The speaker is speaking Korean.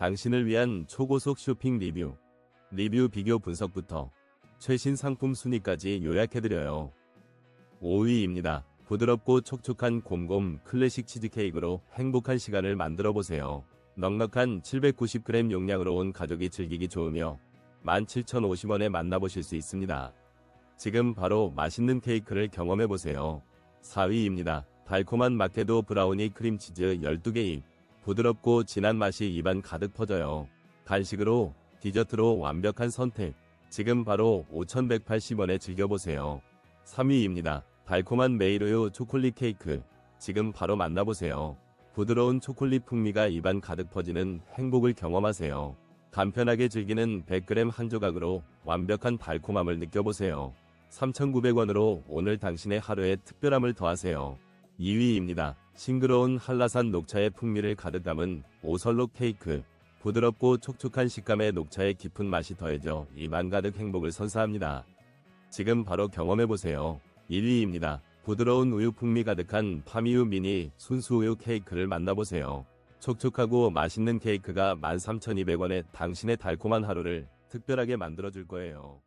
당신을 위한 초고속 쇼핑 리뷰, 리뷰 비교 분석부터 최신 상품 순위까지 요약해드려요. 5위입니다. 부드럽고 촉촉한 곰곰 클래식 치즈케이크로 행복한 시간을 만들어 보세요. 넉넉한 790g 용량으로 온 가족이 즐기기 좋으며 17,050원에 만나보실 수 있습니다. 지금 바로 맛있는 케이크를 경험해 보세요. 4위입니다. 달콤한 마케도 브라우니 크림치즈 12개 입. 부드럽고 진한 맛이 입안 가득 퍼져요. 간식으로, 디저트로 완벽한 선택. 지금 바로 5,180원에 즐겨보세요. 3위입니다. 달콤한 메이로요 초콜릿 케이크. 지금 바로 만나보세요. 부드러운 초콜릿 풍미가 입안 가득 퍼지는 행복을 경험하세요. 간편하게 즐기는 100g 한 조각으로 완벽한 달콤함을 느껴보세요. 3,900원으로 오늘 당신의 하루에 특별함을 더하세요. 2위입니다. 싱그러운 한라산 녹차의 풍미를 가득 담은 오설록 케이크. 부드럽고 촉촉한 식감의 녹차의 깊은 맛이 더해져 입안 가득 행복을 선사합니다. 지금 바로 경험해보세요. 1위입니다. 부드러운 우유 풍미 가득한 파미유 미니 순수 우유 케이크를 만나보세요. 촉촉하고 맛있는 케이크가 13,200원에 당신의 달콤한 하루를 특별하게 만들어줄 거예요.